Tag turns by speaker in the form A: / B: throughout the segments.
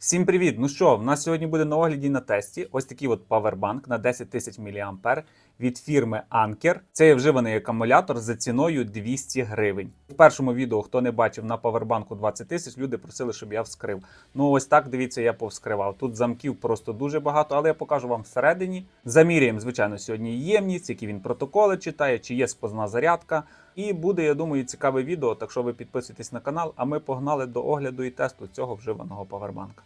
A: Всім привіт! Ну що, в нас сьогодні буде на огляді на тесті ось такий от павербанк на 10 тисяч мА від фірми Anker. Це є вживаний акумулятор за ціною 200 гривень. В першому відео, хто не бачив на павербанку 20 тисяч, люди просили, щоб я вскрив. Ну ось так дивіться, я повскривав. Тут замків просто дуже багато, але я покажу вам всередині. Заміряємо, звичайно, сьогодні ємність, які він протоколи читає, чи є сквозна зарядка. І буде, я думаю, цікаве відео. Так що ви підписуйтесь на канал, а ми погнали до огляду і тесту цього вживаного павербанка.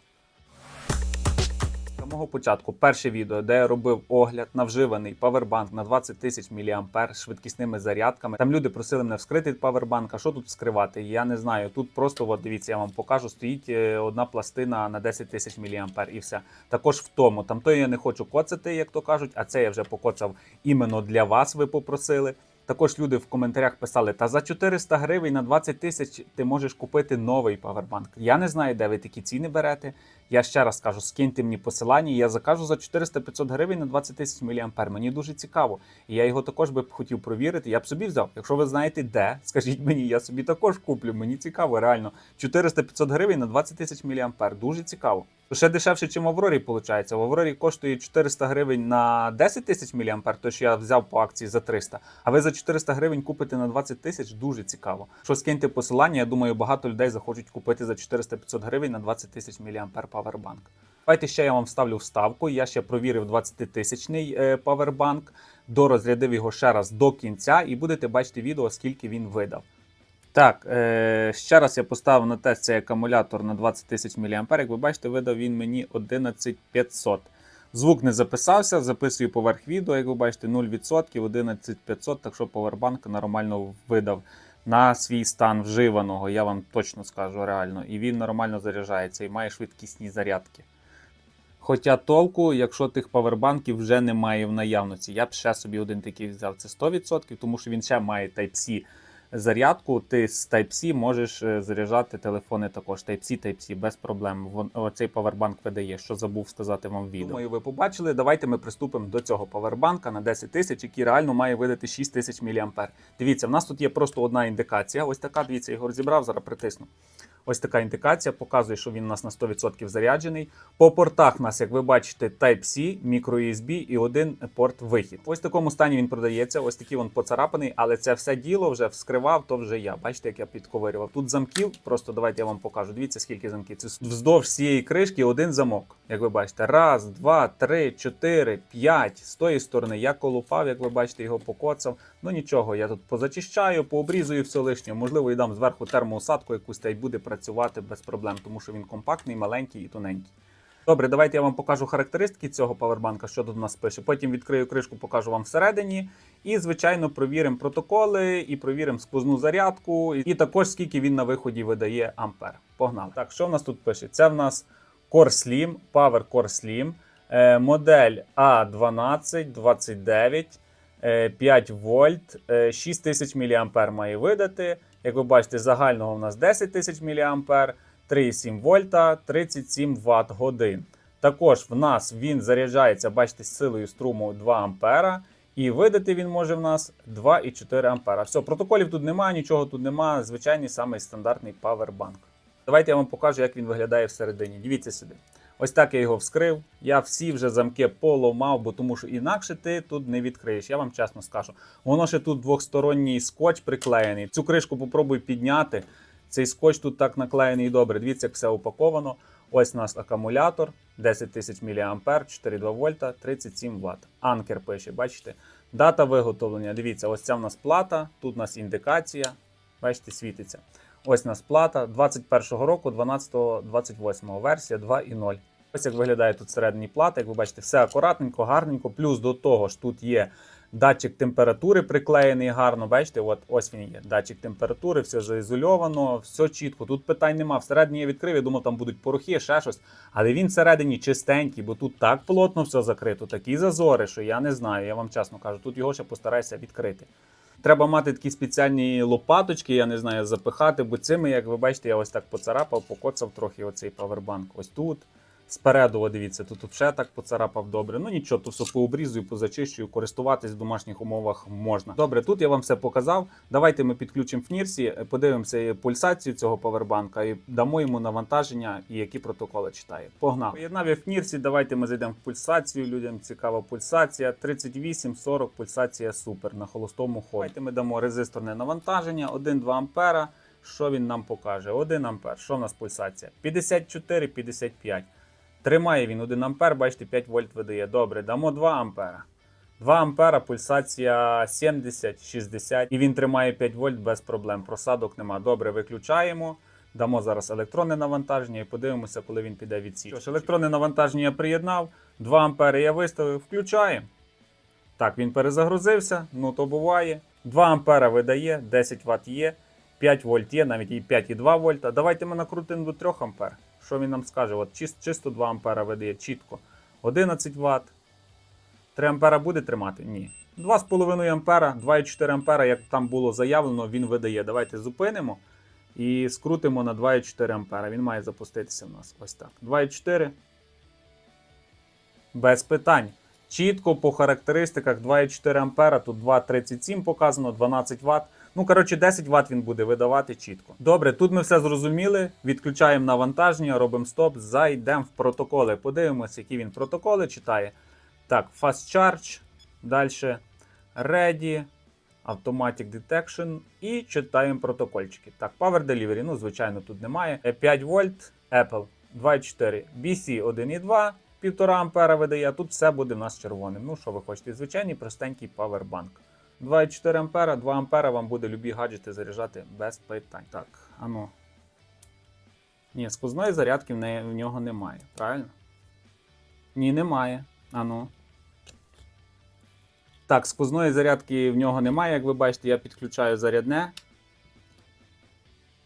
A: Самого початку перше відео, де я робив огляд на вживаний павербанк на 20 тисяч мА з швидкісними зарядками. Там люди просили мене вскрити павербанк. А що тут вскривати? Я не знаю. Тут просто от дивіться, я вам покажу. Стоїть е, одна пластина на 10 тисяч мА і все. Також в тому. Там то я не хочу коцати, як то кажуть, а це я вже покоцав іменно для вас. Ви попросили. Також люди в коментарях писали: та за 400 гривень на 20 тисяч ти можеш купити новий павербанк. Я не знаю, де ви такі ціни берете. Я ще раз кажу, скиньте мені посилання, і я закажу за 400-500 гривень на 20 тисяч мА. Мені дуже цікаво. І я його також би хотів провірити. Я б собі взяв. Якщо ви знаєте де, скажіть мені, я собі також куплю. Мені цікаво, реально. 400-500 гривень на 20 тисяч мА. Дуже цікаво. Ще дешевше, ніж в Аврорі, виходить. В Аврорі коштує 400 гривень на 10 тисяч мА, то що я взяв по акції за 300. А ви за 400 гривень купите на 20 тисяч, дуже цікаво. Що скиньте посилання, я думаю, багато людей захочуть купити за 400-500 гривень на 20 тисяч мА павербанк. Давайте ще я вам вставлю вставку. Я ще провірив 20-тисячний е, павербанк, дорозрядив його ще раз до кінця, і будете бачити відео, скільки він видав. Так, е, ще раз я поставив на тест цей акумулятор на 20 тисяч мА. Як ви бачите, видав він мені 11500. Звук не записався, записую поверх відео, як ви бачите, 0%, 11500, так що повербанк нормально видав на свій стан вживаного, я вам точно скажу реально. І він нормально заряджається і має швидкісні зарядки. Хоча толку, якщо тих павербанків вже немає в наявності, я б ще собі один такий взяв. Це 100%, тому що він ще має Type-C зарядку. Ти з Type-C можеш е, заряджати телефони також. Type-C, Type-C, без проблем. Вон, оцей павербанк видає, що забув сказати вам в відео. Думаю, ви побачили. Давайте ми приступимо до цього павербанка на 10 тисяч, який реально має видати 6 тисяч мА. Дивіться, в нас тут є просто одна індикація. Ось така, дивіться, його розібрав, зараз притисну. Ось така індикація показує, що він у нас на 100% заряджений. По портах у нас, як ви бачите, Type-C, microUSB і один порт вихід. Ось в такому стані він продається. Ось такий він поцарапаний, але це все діло вже вскривав, то вже я. Бачите, як я підковирював. Тут замків, просто давайте я вам покажу. Дивіться, скільки замків. Це вздовж цієї кришки один замок. Як ви бачите, раз, два, три, чотири, п'ять. З тої сторони я колупав, як ви бачите, його покоцав. Ну нічого, я тут позачищаю, пообрізую все лишнє. Можливо, і дам зверху термоусадку якусь та й буде працювати без проблем, тому що він компактний, маленький і тоненький. Добре, давайте я вам покажу характеристики цього павербанка, що тут нас пише. Потім відкрию кришку, покажу вам всередині. І, звичайно, провіримо протоколи і провіримо сквозну зарядку, і також скільки він на виході видає ампер. Погнали. Так, що в нас тут пише? Це в нас Core Slim, Power Core Slim, е, модель A1229. 5 вольт, 6 тисяч мА має видати. Як ви бачите, загального у нас 10 тисяч мА, 3,7 вольта, 37 Вт годин. Також в нас він заряджається, бачите, з силою струму 2 ампера. І видати він може в нас 2,4 ампера. Все, протоколів тут немає, нічого тут немає. Звичайний самий стандартний павербанк. Давайте я вам покажу, як він виглядає всередині. Дивіться сюди. Ось так я його вскрив. Я всі вже замки поломав, бо тому що інакше ти тут не відкриєш. Я вам чесно скажу. Воно ще тут двохсторонній скотч приклеєний. Цю кришку попробуй підняти. Цей скотч тут так наклеєний добре. Дивіться, як все упаковано. Ось у нас акумулятор 10 тисяч мА, 4,2 вольта, 37 Вт. Анкер пише, бачите? Дата виготовлення. Дивіться, ось ця в нас плата, тут у нас індикація. Бачите, світиться. Ось нас плата 21-го року, 12-28 версія 2.0. Ось як виглядає тут всередині плата. Як ви бачите, все акуратненько, гарненько. Плюс до того ж тут є датчик температури приклеєний гарно. Бачите, от ось він є. Датчик температури, все заізольовано, все чітко. Тут питань нема. Всередині я відкрив, я думав, там будуть порохи, ще щось. Але він всередині чистенький, бо тут так плотно все закрито, такі зазори, що я не знаю. Я вам чесно кажу, тут його ще постараюся відкрити. Треба мати такі спеціальні лопаточки, я не знаю, запихати, бо цими, як ви бачите, я ось так поцарапав, покоцав трохи оцей павербанк. Ось тут. Спереду, о, дивіться, тут вже так поцарапав добре. Ну нічого, то все пообрізую, позачищую, користуватись в домашніх умовах можна. Добре, тут я вам все показав. Давайте ми підключимо Фнірсі, подивимося пульсацію цього павербанка і дамо йому навантаження і які протоколи читає. Погнав. Поєднав я Фнірсі, давайте ми зайдемо в пульсацію. Людям цікава пульсація. 38-40 пульсація супер на холостому ході. Давайте ми дамо резисторне навантаження 1-2 ампера. Що він нам покаже? 1 ампер. Що в нас пульсація? 54-55. Тримає він 1 ампер, бачите, 5 вольт видає. Добре, дамо 2 ампера. 2 ампера, пульсація 70-60, і він тримає 5 вольт без проблем. Просадок нема. Добре, виключаємо. Дамо зараз електронне навантаження і подивимося, коли він піде від січі. Що ж, електронне навантаження я приєднав, 2 ампери я виставив, включаємо. Так, він перезагрузився, ну то буває. 2 ампера видає, 10 Вт є, 5 вольт є, навіть і 5,2 вольта. Давайте ми накрутимо до 3 ампер. Що він нам скаже? От чис- чисто 2 ампера видає, чітко. 11 Вт. 3 ампера буде тримати? Ні. 2,5 ампера, 2,4 ампера, як там було заявлено, він видає. Давайте зупинимо і скрутимо на 2,4 ампера. Він має запуститися в нас. Ось так. 2,4. Без питань. Чітко по характеристиках 2,4 ампера, тут 2,37 показано, 12 Вт. Ну, коротше, 10 Вт він буде видавати чітко. Добре, тут ми все зрозуміли. Відключаємо навантаження, робимо стоп, зайдемо в протоколи. Подивимося, які він протоколи читає. Так, Fast Charge, далі Ready, Automatic Detection і читаємо протокольчики. Так, Power Delivery, ну, звичайно, тут немає. Е, 5 вольт, Apple 2,4, BC 1,2, 1,5 ампера видає, а тут все буде в нас червоним. Ну, що ви хочете? Звичайний простенький павербанк. 2,4 ампера, 2 ампера вам буде любі гаджети заряджати без питань. Так, ану. Ні, сквозної зарядки в, неї, в нього немає, правильно? Ні, немає. Ану. Так, сквозної зарядки в нього немає, як ви бачите, я підключаю зарядне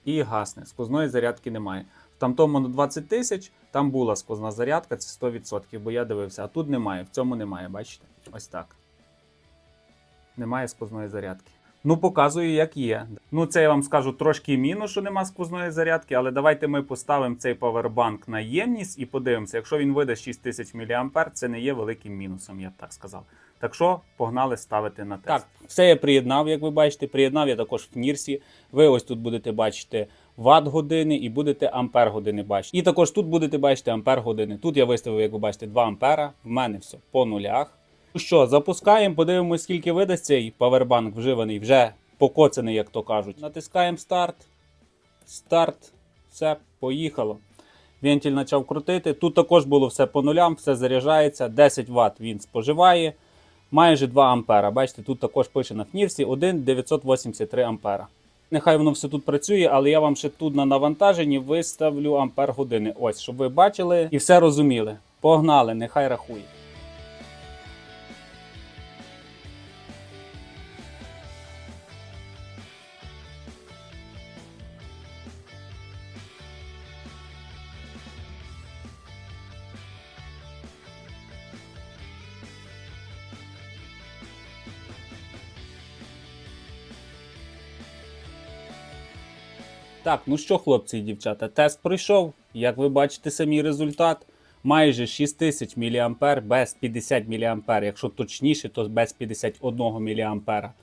A: і гасне. Сквозної зарядки немає. В тамтому на 20 тисяч там була сквозна зарядка, це 100%, бо я дивився, а тут немає, в цьому немає, бачите? Ось так. Немає сквозної зарядки. Ну, показую, як є. Ну, це я вам скажу трошки мінус, що нема сквозної зарядки, але давайте ми поставимо цей павербанк на ємність і подивимося, якщо він видасть 6000 мА, це не є великим мінусом, я б так сказав. Так що погнали ставити на тест. Так, все я приєднав, як ви бачите. Приєднав я також в Нірсі. Ви ось тут будете бачити ватт години і будете ампер години бачити. І також тут будете бачити ампер години. Тут я виставив, як ви бачите, 2 ампера. В мене все по нулях. Що, запускаємо, подивимось, скільки видасть цей павербанк вживаний, вже покоцаний, як то кажуть. Натискаємо старт. Старт. Все, поїхало. Вентиль почав крутити. Тут також було все по нулям, все заряджається. 10 Вт він споживає. Майже 2 ампера. Бачите, тут також пише на фнірсі 1,983 ампера. Нехай воно все тут працює, але я вам ще тут на навантаженні виставлю ампер години. Ось, щоб ви бачили і все розуміли. Погнали, нехай рахує. Так, ну що, хлопці і дівчата, тест пройшов. Як ви бачите, самі результат. Майже 6000 мА без 50 мА. Якщо точніше, то без 51 мА.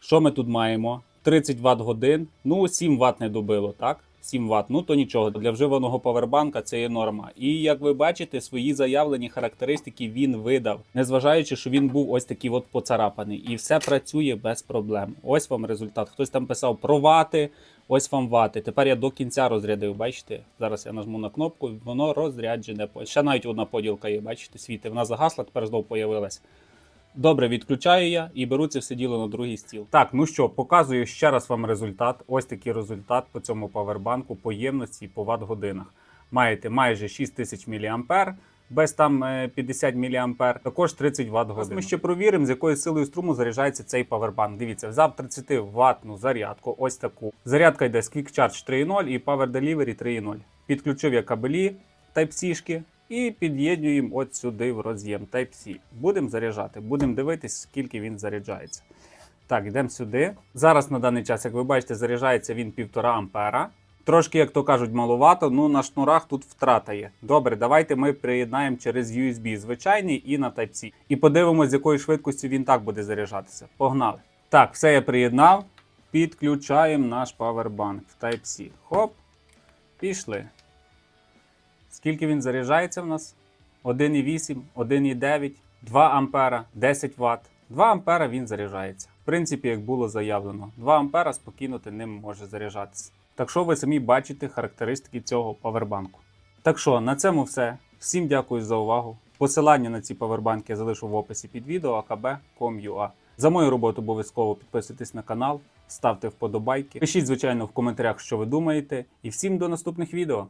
A: Що ми тут маємо? 30 Вт годин. Ну, 7 Вт не добило, так? 7 Вт. Ну то нічого. Для вживаного павербанка це є норма. І як ви бачите, свої заявлені характеристики він видав, незважаючи, що він був ось такий от поцарапаний. І все працює без проблем. Ось вам результат. Хтось там писав про вати. Ось вам вати. Тепер я до кінця розрядив, бачите? Зараз я нажму на кнопку, воно розряджене. Ще навіть одна поділка є, бачите, світи. Вона загасла, тепер знову появилась. Добре, відключаю я і беру це все діло на другий стіл. Так, ну що, показую ще раз вам результат. Ось такий результат по цьому павербанку по ємності і по ватт-годинах. Маєте майже 6000 мА, без там е, 50 мА, також 30 Вт годин. Ми ще провіримо, з якою силою струму заряджається цей павербанк. Дивіться, взяв 30 ватну зарядку, ось таку. Зарядка йде з Quick Charge 3.0 і Power Delivery 3.0. Підключив я кабелі Type-C-шки і під'єднуємо от сюди в роз'єм Type-C. Будемо заряджати, будемо дивитись, скільки він заряджається. Так, йдемо сюди. Зараз на даний час, як ви бачите, заряджається він 1,5 ампера. Трошки, як то кажуть, маловато, ну на шнурах тут втрата є. Добре, давайте ми приєднаємо через USB звичайний і на Type-C. І подивимося, з якою швидкістю він так буде заряджатися. Погнали. Так, все я приєднав. Підключаємо наш павербанк в Type-C. Хоп. Пішли. Скільки він заряджається в нас? 1,8, 1,9, 2 ампера, 10 Вт. 2 ампера він заряджається. В принципі, як було заявлено, 2 ампера спокійно ти ним може заряджатися. Так що ви самі бачите характеристики цього павербанку. Так що на цьому все. Всім дякую за увагу. Посилання на ці павербанки я залишу в описі під відео akb.com.ua. За мою роботу обов'язково підписуйтесь на канал, ставте вподобайки. Пишіть, звичайно, в коментарях, що ви думаєте. І всім до наступних відео.